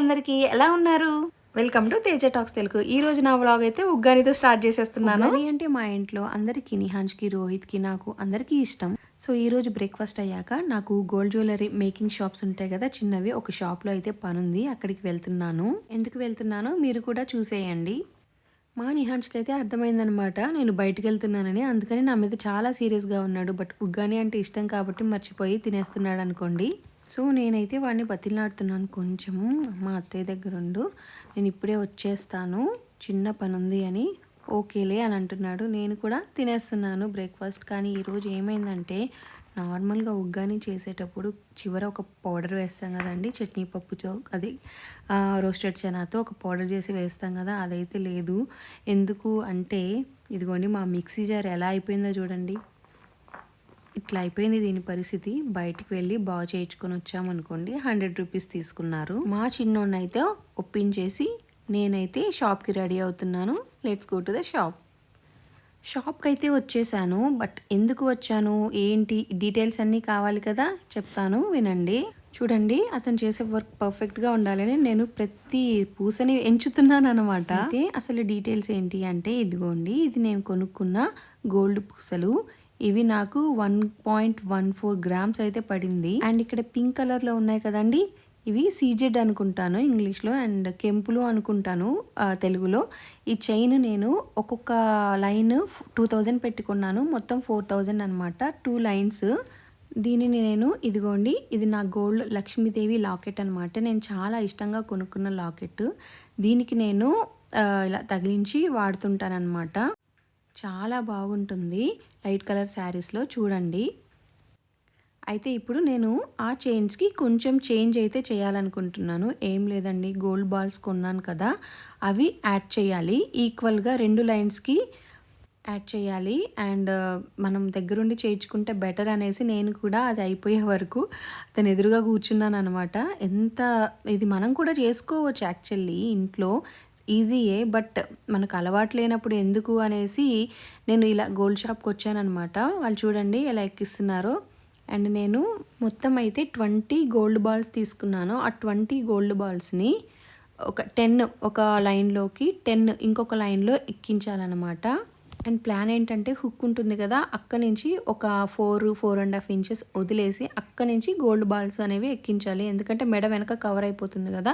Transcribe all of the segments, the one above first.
అందరికీ. ఎలా ఉన్నారు? Welcome to Teja talks Telugu. ఈ రోజు నా వ్లాగ్ అయితే ఉగ్గానితో స్టార్ట్ చేసేస్తున్నాను. అంటే మా ఇంట్లో అందరికీ నిహాన్స్కి రోహిత్కి నాకు అందరికీ ఇష్టం. సో ఈ రోజు బ్రేక్ఫాస్ట్ అయ్యాక నాకు గోల్డ్ జ్యువెలరీ మేకింగ్ షాప్స్ ఉంటాయి కదా చిన్నవి. ఒక షాప్లో అయితే పని ఉంది అక్కడికి వెళ్తున్నాను. ఎందుకు వెళ్తున్నానో మీరు కూడా చూసేయండి. మా నిహాన్స్కి అయితే అర్థమైందనమాట. నేను బయటకు వెళ్తున్నానని. అందుకని నా మీద చాలా సీరియస్గా ఉన్నాడు. బట్ ఉగ్గాని అంటే ఇష్టం కాబట్టి మర్చిపోయి తినేస్తున్నాడు అనుకోండి. సో నేనైతే వాడిని బతిలాడుతున్నాను కొంచెము. మా అత్తయ్య దగ్గర ఉండు. నేను ఇప్పుడే వచ్చేస్తాను. చిన్న పని ఉంది అని ఓకేలే అని అంటున్నాడు. నేను కూడా తినేస్తున్నాను బ్రేక్ఫాస్ట్. కానీ ఈరోజు ఏమైందంటే నార్మల్గా ఉగ్గాని చేసేటప్పుడు చివర ఒక పౌడర్ వేస్తాం కదండి. చట్నీ పప్పుతో అది రోస్టెడ్ చనాతో ఒక పౌడర్ చేసి వేస్తాం కదా అదైతే లేదు. ఎందుకు అంటే ఇదిగోండి మా మిక్సీ జార్ ఎలా అయిపోయిందో చూడండి. ఇట్లా అయిపోయింది దీని పరిస్థితి. బయటికి వెళ్ళి బాగు చేయించుకొని వచ్చామనుకోండి హండ్రెడ్ రూపీస్ తీసుకున్నారు. మా చిన్నోడిని అయితే ఒప్పించేసి నేనైతే షాప్కి రెడీ అవుతున్నాను. Let's go to the shop. షాప్కి అయితే వచ్చేసాను బట్ ఎందుకు వచ్చాను? ఏంటి? డీటెయిల్స్ అన్నీ కావాలి కదా? చెప్తాను వినండి. చూడండి అతను చేసే వర్క్ పర్ఫెక్ట్గా ఉండాలని నేను ప్రతి పూసని ఎంచుతున్నాను అనమాట అయితే అసలు డీటెయిల్స్ ఏంటి అంటే ఇదిగోండి ఇది నేను కొనుక్కున్న గోల్డ్ పూసలు. ఇవి నాకు one point one four grams అయితే పడింది. అండ్ ఇక్కడ పింక్ కలర్లో ఉన్నాయి కదండి ఇవి సీజెడ్ అనుకుంటాను ఇంగ్లీష్లో అండ్ కెంపులు అనుకుంటాను తెలుగులో. ఈ చైన్ నేను ఒక్కొక్క లైన్ టూ థౌజండ్ పెట్టుకున్నాను మొత్తం ఫోర్ థౌజండ్ అనమాట టూ లైన్స్. దీనిని నేను ఇదిగోండి ఇది నా గోల్డ్ లక్ష్మీదేవి లాకెట్ అనమాట నేను చాలా ఇష్టంగా కొనుక్కున్న లాకెట్. దీనికి నేను ఇలా తగిలించి వాడుతుంటానన్నమాట. చాలా బాగుంటుంది లైట్ కలర్ శారీస్లో చూడండి. అయితే ఇప్పుడు నేను ఆ చైన్స్కి కొంచెం చేంజ్ అయితే చేయాలనుకుంటున్నాను. ఏం లేదండి గోల్డ్ బాల్స్ కొన్నాను కదా అవి యాడ్ చేయాలి. ఈక్వల్గా రెండు లైన్స్కి యాడ్ చేయాలి. అండ్ మనం దగ్గరుండి చేయించుకుంటే బెటర్ అనేసి నేను కూడా అది అయిపోయే వరకు అతను ఎదురుగా కూర్చున్నాను అనమాట ఎంత ఇది మనం కూడా చేసుకోవచ్చు యాక్చువల్లీ ఇంట్లో. ఈజీయే బట్ మనకు అలవాటు లేనప్పుడు ఎందుకు అనేసి నేను ఇలా గోల్డ్ షాప్కి వచ్చానమాట వాళ్ళు చూడండి ఎలా ఎక్కిస్తున్నారో. అండ్ నేను మొత్తం అయితే ట్వంటీ గోల్డ్ బాల్స్ తీసుకున్నాను. ఆ ట్వంటీ గోల్డ్ బాల్స్ని ఒక టెన్ ఒక లైన్లోకి టెన్ ఇంకొక లైన్లో ఎక్కించాలన్నమాట. అండ్ ప్లాన్ ఏంటంటే హుక్ ఉంటుంది కదా అక్క నుంచి ఒక four four and half inches వదిలేసి అక్క నుంచి గోల్డ్ బాల్స్ అనేవి ఎక్కించాలి. ఎందుకంటే మెడ వెనక కవర్ అయిపోతుంది కదా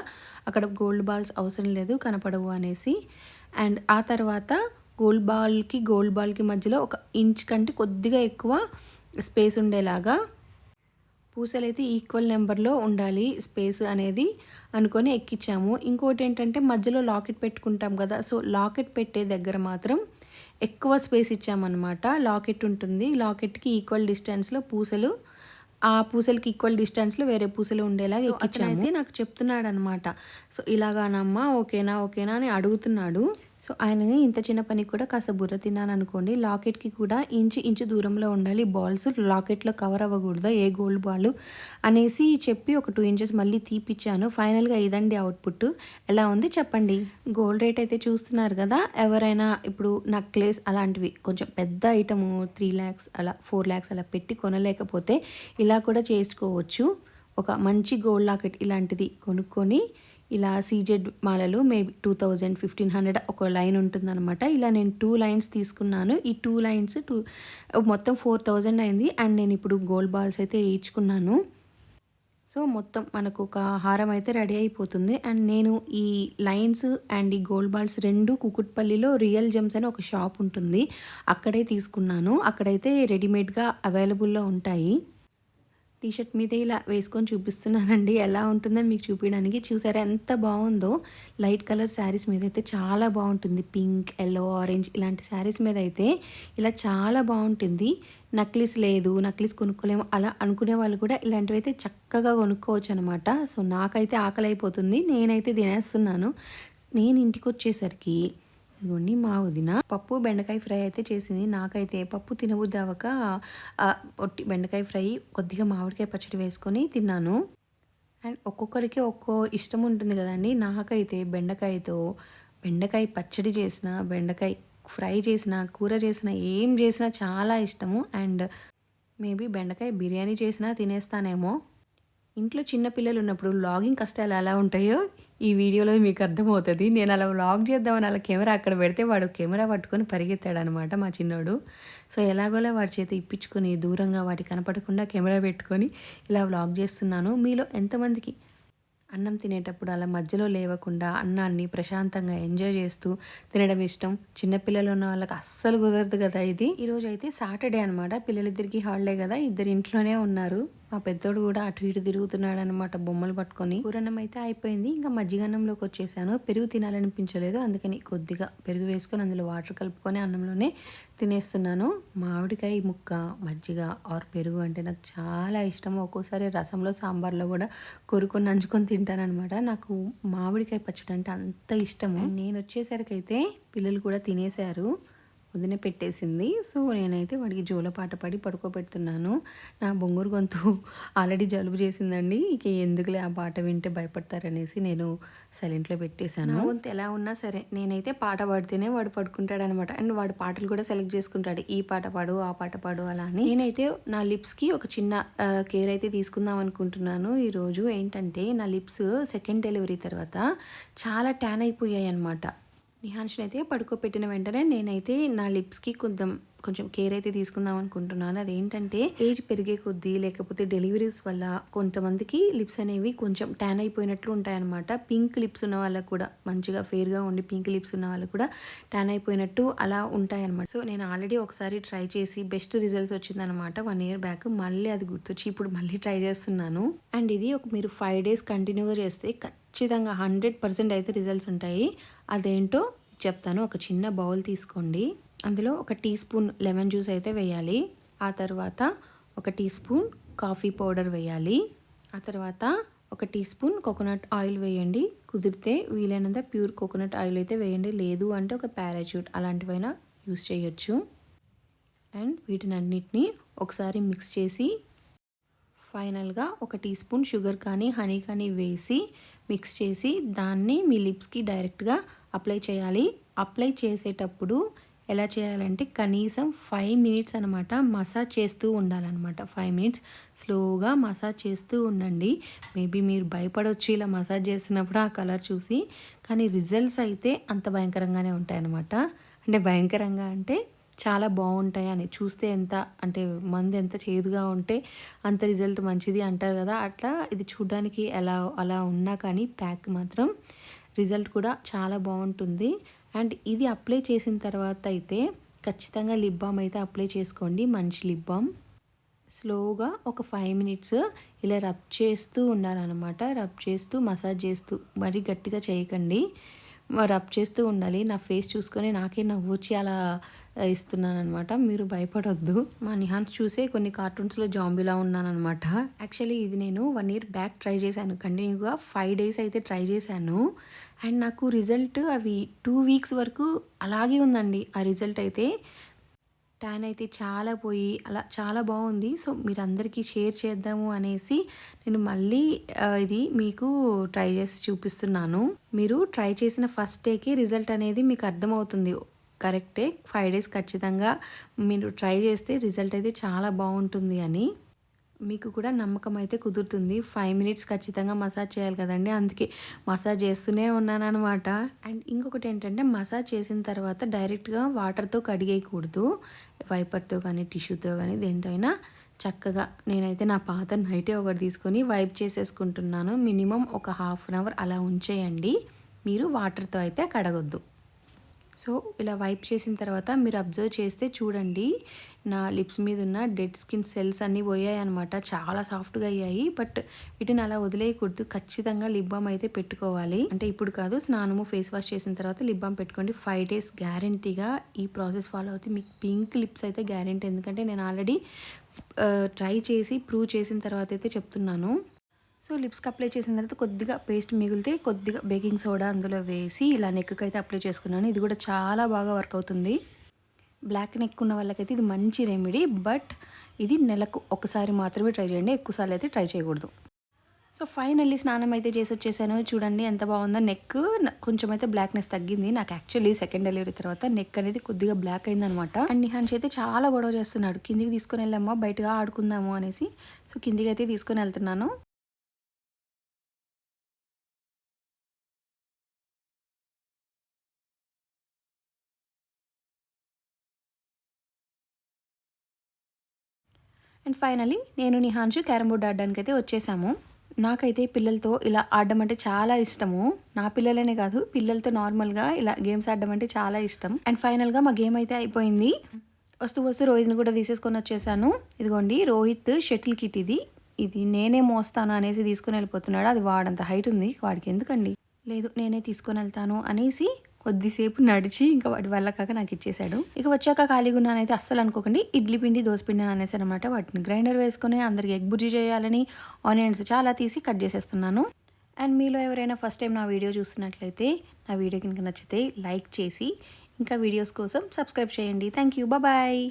అక్కడ గోల్డ్ బాల్స్ అవసరం లేదు కనపడవు అనేసి. అండ్ ఆ తర్వాత గోల్డ్ బాల్కి గోల్డ్ బాల్కి మధ్యలో ఒక ఇంచ్ కంటే కొద్దిగా ఎక్కువ స్పేస్ ఉండేలాగా పూసలు అయితే ఈక్వల్ నెంబర్లో ఉండాలి స్పేస్ అనేది అనుకొని ఎక్కించాము. ఇంకోటి ఏంటంటే మధ్యలో లాకెట్ పెట్టుకుంటాం కదా సో లాకెట్ పెట్టే దగ్గర మాత్రం ఎక్కువ స్పేస్ ఇచ్చామన్నమాట. లాకెట్ ఉంటుంది. లాకెట్కి ఈక్వల్ డిస్టెన్స్లో పూసలు. ఆ పూసలకి ఈక్వల్ డిస్టెన్స్లో వేరే పూసలు ఉండేలా ఎక్కించాము నాకు చెప్తున్నాడు అనమాట సో ఇలాగానమ్మా ఓకేనా ఓకేనా అని అడుగుతున్నాడు. సో ఆయనని ఇంత చిన్న పని కూడా కాస్త బుర్ర తిన్నాను అనుకోండి లాకెట్కి కూడా ఇంచు ఇంచు దూరంలో ఉండాలి బాల్స్ లాకెట్లో కవర్ అవ్వకూడదు ఏ గోల్డ్ బాల్ అనేసి చెప్పి ఒక టూ ఇంచెస్ మళ్ళీ తీపిచ్చాను. ఫైనల్గా ఇదండి అవుట్పుట్. ఎలా ఉంది చెప్పండి? గోల్డ్ రేట్ అయితే చూస్తున్నారు కదా ఎవరైనా ఇప్పుడు నక్లెస్ అలాంటివి కొంచెం పెద్ద ఐటము త్రీ ల్యాక్స్ అలా ఫోర్ ల్యాక్స్ అలా పెట్టి కొనలేకపోతే ఇలా కూడా చేసుకోవచ్చు. ఒక మంచి గోల్డ్ లాకెట్ ఇలాంటిది కొనుక్కొని ఇలా సీజెడ్ మాలలు maybe two thousand fifteen hundred ఒక లైన్ ఉంటుందన్నమాట. ఇలా నేను టూ లైన్స్ తీసుకున్నాను. ఈ టూ లైన్స్ టూ మొత్తం ఫోర్ థౌజండ్ అయింది. అండ్ నేను ఇప్పుడు గోల్డ్ బాల్స్ అయితే వేయించుకున్నాను. సో మొత్తం మనకు ఒక హారం అయితే రెడీ అయిపోతుంది. అండ్ నేను ఈ లైన్స్ అండ్ ఈ గోల్డ్ బాల్స్ రెండు కుకుట్పల్లిలో రియల్ జెమ్స్ అని ఒక షాప్ ఉంటుంది. అక్కడే తీసుకున్నాను. అక్కడైతే రెడీమేడ్గా అవైలబుల్లో ఉంటాయి. టీషర్ట్ మీద ఇలా వేసుకొని చూపిస్తున్నానండి. ఎలా ఉంటుందో మీకు చూపించడానికి. చూసారా ఎంత బాగుందో? లైట్ కలర్ శారీస్ మీద అయితే చాలా బాగుంటుంది. పింక్ ఎల్లో ఆరెంజ్ ఇలాంటి శారీస్ మీద అయితే ఇలా చాలా బాగుంటుంది. నక్లీస్ లేదు నక్లీస్ కొనుక్కోలేము అలా అనుకునే వాళ్ళు కూడా ఇలాంటివి అయితే చక్కగా కొనుక్కోవచ్చు అనమాట సో నాకైతే ఆకలి అయిపోతుంది నేనైతే తినేస్తున్నాను. నేను ఇంటికి వచ్చేసరికి ఇదిగోండి మా వదిన పప్పు బెండకాయ ఫ్రై అయితే చేసింది. నాకైతే పప్పు తినబుద్ది అవ్వక ఒట్టి బెండకాయ ఫ్రై కొద్దిగా మామిడికాయ పచ్చడి వేసుకొని తిన్నాను. అండ్ ఒక్కొక్కరికి ఒక్కో ఇష్టం ఉంటుంది కదండి. నాకైతే బెండకాయతో బెండకాయ పచ్చడి చేసిన బెండకాయ ఫ్రై చేసిన కూర చేసిన ఏం చేసినా చాలా ఇష్టము. అండ్ మేబీ బెండకాయ బిర్యానీ చేసినా తినేస్తానేమో. ఇంట్లో చిన్న పిల్లలు ఉన్నప్పుడు లాగింగ్ కష్టాలు ఎలా ఉంటాయో ఈ వీడియోలో మీకు అర్థమవుతుంది. నేను అలా వ్లాగ్ చేద్దామని అలా కెమెరా అక్కడ పెడితే వాడు కెమెరా పట్టుకొని పరిగెత్తాడనమాట మా చిన్నోడు. సో ఎలాగోలా వాడి చేత ఇప్పించుకొని దూరంగా వాటి కనపడకుండా కెమెరా పెట్టుకొని ఇలా వ్లాగ్ చేస్తున్నాను. మీలో ఎంతమందికి అన్నం తినేటప్పుడు అలా మధ్యలో లేవకుండా అన్నాన్ని ప్రశాంతంగా ఎంజాయ్ చేస్తూ తినడం ఇష్టం? చిన్నపిల్లలు ఉన్న వాళ్ళకి అస్సలు కుదరదు కదా ఇది. ఈరోజు అయితే సాటర్డే అనమాట పిల్లలిద్దరికి హాలిడే కదా. ఇద్దరు ఇంట్లోనే ఉన్నారు. మా పెద్దోడు కూడా అటు ఇటు తిరుగుతున్నాడు అనమాట బొమ్మలు పట్టుకొని. కూరన్నం అయితే అయిపోయింది. ఇంకా మజ్జిగన్నంలోకి వచ్చేసాను. పెరుగు తినాలనిపించలేదు. అందుకని కొద్దిగా పెరుగు వేసుకొని అందులో వాటర్ కలుపుకొని అన్నంలోనే తినేస్తున్నాను. మామిడికాయ ముక్క మజ్జిగ ఆర్ పెరుగు అంటే నాకు చాలా ఇష్టం. ఒక్కోసారి రసంలో సాంబార్లో కూడా కొరుకొని నంచుకొని తింటానమాట నాకు మామిడికాయ పచ్చడి అంటే అంత ఇష్టము. నేను వచ్చేసరికి అయితే పిల్లలు కూడా తినేశారు. వదిన పెట్టేసింది. సో నేనైతే వాడికి జోలపాట పడి పడుకోబెడుతున్నాను. నా బొంగురు గొంతు ఆల్రెడీ జలుబు చేసిందండి. ఇక ఎందుకులే ఆ పాట వింటే భయపడతారనేసి నేను సైలెంట్లో పెట్టేశాను. గొంతు ఎలా ఉన్నా సరే నేనైతే పాట పాడితేనే వాడు పడుకుంటాడనమాట. అండ్ వాడు పాటలు కూడా సెలెక్ట్ చేసుకుంటాడు. ఈ పాట పాడు ఆ పాట పాడు అలా అని. నేనైతే నా లిప్స్కి ఒక చిన్న కేర్ అయితే తీసుకుందాం అనుకుంటున్నాను. ఈరోజు ఏంటంటే నా లిప్స్ సెకండ్ డెలివరీ తర్వాత చాలా ట్యాన్ అయిపోయాయి అనమాట నిహాన్షన్ అయితే పడుకోబెట్టిన వెంటనే నేనైతే నా లిప్స్కి కొంచెం కొంచెం కేర్ అయితే తీసుకుందాం అనుకుంటున్నాను. అదేంటంటే ఏజ్ పెరిగే కొద్దీ లేకపోతే డెలివరీస్ వల్ల కొంతమందికి లిప్స్ అనేవి కొంచెం ట్యాన్ అయిపోయినట్లు ఉంటాయన్నమాట. పింక్ లిప్స్ ఉన్న వాళ్ళకు కూడా మంచిగా ఫేర్గా ఉండి పింక్ లిప్స్ ఉన్న వాళ్ళకు కూడా ట్యాన్ అయిపోయినట్టు అలా ఉంటాయన్నమాట. సో నేను ఆల్రెడీ ఒకసారి ట్రై చేసి బెస్ట్ రిజల్ట్స్ వచ్చిందనమాట వన్ ఇయర్ బ్యాక్. మళ్ళీ అది గుర్తొచ్చి ఇప్పుడు మళ్ళీ ట్రై చేస్తున్నాను. అండ్ ఇది ఒక మీరు ఫైవ్ డేస్ కంటిన్యూగా చేస్తే ఖచ్చితంగా హండ్రెడ్ పర్సెంట్ అయితే రిజల్ట్స్ ఉంటాయి. అదేంటో చెప్తాను. ఒక చిన్న బౌల్ తీసుకోండి. అందులో ఒక టీ స్పూన్ లెమన్ జ్యూస్ అయితే వేయాలి. ఆ తర్వాత ఒక టీ స్పూన్ కాఫీ పౌడర్ వేయాలి. ఆ తర్వాత ఒక టీ స్పూన్ కోకోనట్ ఆయిల్ వేయండి. కుదిరితే వీలైనంత ప్యూర్ కోకోనట్ ఆయిల్ అయితే వేయండి. లేదు అంటే ఒక ప్యారాచ్యూట్ అలాంటివైనా యూస్ చేయొచ్చు. అండ్ వీటిని అన్నిటినీ ఒకసారి మిక్స్ చేసి ఫైనల్గా ఒక టీ స్పూన్ షుగర్ కానీ హనీ కానీ వేసి మిక్స్ చేసి దాన్ని మీ లిప్స్కి డైరెక్ట్గా అప్లై చేయాలి. అప్లై చేసేటప్పుడు ఎలా చేయాలంటే కనీసం ఫైవ్ మినిట్స్ అనమాట మసాజ్ చేస్తూ ఉండాలన్నమాట. ఫైవ్ మినిట్స్ స్లోగా మసాజ్ చేస్తూ ఉండండి. మేబీ మీరు భయపడవచ్చు ఇలా మసాజ్ చేసినప్పుడు ఆ కలర్ చూసి కానీ రిజల్ట్స్ అయితే అంత భయంకరంగానే ఉంటాయన్నమాట. అంటే భయంకరంగా అంటే చాలా బాగుంటాయి అని. చూస్తే ఎంత అంటే మంది ఎంత చేదుగా ఉంటే అంత రిజల్ట్ మంచిది అంటారు కదా. అట్లా ఇది చూడడానికి ఎలా అలా ఉన్నా కానీ ప్యాక్ మాత్రం రిజల్ట్ కూడా చాలా బాగుంటుంది. అండ్ ఇది అప్లై చేసిన తర్వాత అయితే ఖచ్చితంగా లిప్ బామ్ అయితే అప్లై చేసుకోండి. మంచి లిప్ బామ్. స్లోగా ఒక ఫైవ్ మినిట్స్ ఇలా రబ్ చేస్తూ ఉండాలన్నమాట. రబ్ చేస్తూ మసాజ్ చేస్తూ మరీ గట్టిగా చేయకండి. రబ్ చేస్తూ ఉండాలి. నా ఫేస్ చూసుకొని నాకే నవ్వు వచ్చి అలా ఇస్తున్నాను అనమాట మీరు భయపడొద్దు. మా నిహాన్ చూసే కొన్ని కార్టూన్స్లో జాంబీలా ఉన్నానమాట యాక్చువల్లీ ఇది నేను వన్ ఇయర్ బ్యాక్ ట్రై చేశాను. కంటిన్యూగా ఫైవ్ డేస్ అయితే ట్రై చేశాను. అండ్ నాకు రిజల్ట్ అవి టూ వీక్స్ వరకు అలాగే ఉందండి. ఆ రిజల్ట్ అయితే ట్యాన్ అయితే చాలా పోయి అలా చాలా బాగుంది. సో మీరు అందరికీ షేర్ చేద్దాము అనేసి నేను మళ్ళీ ఇది మీకు ట్రై చేసి చూపిస్తున్నాను. మీరు ట్రై చేసిన ఫస్ట్ డేకి రిజల్ట్ అనేది మీకు అర్థమవుతుంది. కరెక్టే. ఫైవ్ డేస్ ఖచ్చితంగా మీరు ట్రై చేస్తే రిజల్ట్ అయితే చాలా బాగుంటుంది అని. మీకు కూడా నమ్మకం అయితే కుదురుతుంది. ఫైవ్ మినిట్స్ ఖచ్చితంగా మసాజ్ చేయాలి కదండి. అందుకే మసాజ్ చేస్తూనే ఉన్నాను అనమాట అండ్ ఇంకొకటి ఏంటంటే మసాజ్ చేసిన తర్వాత డైరెక్ట్గా వాటర్తో కడిగేయకూడదు. వైపర్తో కానీ టిష్యూతో కానీ దేంతో అయినా చక్కగా నేనైతే నా పాత నైటే ఒకటి తీసుకొని వైప్ చేసేసుకుంటున్నాను. మినిమం ఒక హాఫ్ అన్ అవర్ అలా ఉంచేయండి. మీరు వాటర్తో అయితే కడగొద్దు. సో ఇలా వైప్ చేసిన తర్వాత మీరు అబ్జర్వ్ చేస్తే చూడండి నా లిప్స్ మీద ఉన్న డెడ్ స్కిన్ సెల్స్ అన్నీ పోయాయి అనమాట చాలా సాఫ్ట్గా అయ్యాయి. బట్ వీటిని అలా వదిలేయకూడదు. ఖచ్చితంగా లిప్ బామ్ అయితే పెట్టుకోవాలి. అంటే ఇప్పుడు కాదు స్నానము ఫేస్ వాష్ చేసిన తర్వాత లిప్ బామ్ పెట్టుకోండి. ఫైవ్ డేస్ గ్యారంటీగా ఈ ప్రాసెస్ ఫాలో అవుతుంది మీకు పింక్ లిప్స్ అయితే గ్యారంటీ. ఎందుకంటే నేను ఆల్రెడీ ట్రై చేసి ప్రూవ్ చేసిన తర్వాత అయితే చెప్తున్నాను. సో లిప్స్కి అప్లై చేసిన తర్వాత కొద్దిగా పేస్ట్ మిగిలితే కొద్దిగా బేకింగ్ సోడా అందులో వేసి ఇలా నెక్కి అయితే అప్లై చేసుకున్నాను. ఇది కూడా చాలా బాగా వర్క్ అవుతుంది. బ్లాక్ నెక్ ఉన్న వాళ్ళకైతే ఇది మంచి రెమెడీ బట్ ఇది నెలకు ఒకసారి మాత్రమే ట్రై చేయండి. ఎక్కువసార్లు అయితే ట్రై చేయకూడదు. సో ఫైనల్లీ స్నానం అయితే చేసి వచ్చేసాను. చూడండి ఎంత బాగుందో నెక్. కొంచెం అయితే బ్లాక్నెస్ తగ్గింది. నాకు యాక్చువల్లీ సెకండ్ డెలివరీ తర్వాత నెక్ అనేది కొద్దిగా బ్లాక్ అయిందనమాట. అండ్ నిహాన్స్ అయితే చాలా గొడవ చేస్తున్నాడు. కిందికి తీసుకొని వెళ్ళామా బయటగా ఆడుకుందాము అనేసి. సో కిందికి అయితే తీసుకొని వెళ్తున్నాను. అండ్ ఫైనలీ నేను నిహాన్షు క్యారమ్ బోర్డ్ ఆడడానికి అయితే వచ్చేసాము. నాకైతే పిల్లలతో ఇలా ఆడడం అంటే చాలా ఇష్టము. నా పిల్లలనే కాదు పిల్లలతో నార్మల్గా ఇలా గేమ్స్ ఆడడం అంటే చాలా ఇష్టం. అండ్ ఫైనల్గా మా గేమ్ అయితే అయిపోయింది. వస్తూ వస్తూ రోహిత్ని కూడా తీసేసుకొని వచ్చేసాను. ఇదిగోండి రోహిత్ షటిల్ కిట్ ఇది. ఇది నేనే మోస్తాను అనేసి తీసుకుని వెళ్ళిపోతున్నాడు. అది వాడంత హైట్ ఉంది. వాడికి ఎందుకండి? లేదు నేనే తీసుకొని వెళ్తాను అనేసి కొద్దిసేపు నడిచి ఇంకా వాటి వల్ల కాక నాకు ఇచ్చేసాడు ఇక వచ్చాక ఖాళీగా ఉన్నానైతే అస్సలు అనుకోకండి. ఇడ్లీ పిండి దోశ పిండి అని అనేసి అనమాట వాటిని గ్రైండర్ వేసుకొని అందరికి ఎగ్ బుర్జీ చేయాలని ఆనియన్స్ చాలా తీసి కట్ చేసేస్తున్నాను. అండ్ మీలో ఎవరైనా ఫస్ట్ టైం నా వీడియో చూస్తున్నట్లయితే నా వీడియో కనుక నచ్చితే లైక్ చేసి ఇంకా వీడియోస్ కోసం సబ్స్క్రైబ్ చేయండి. Thank you. బాయ్.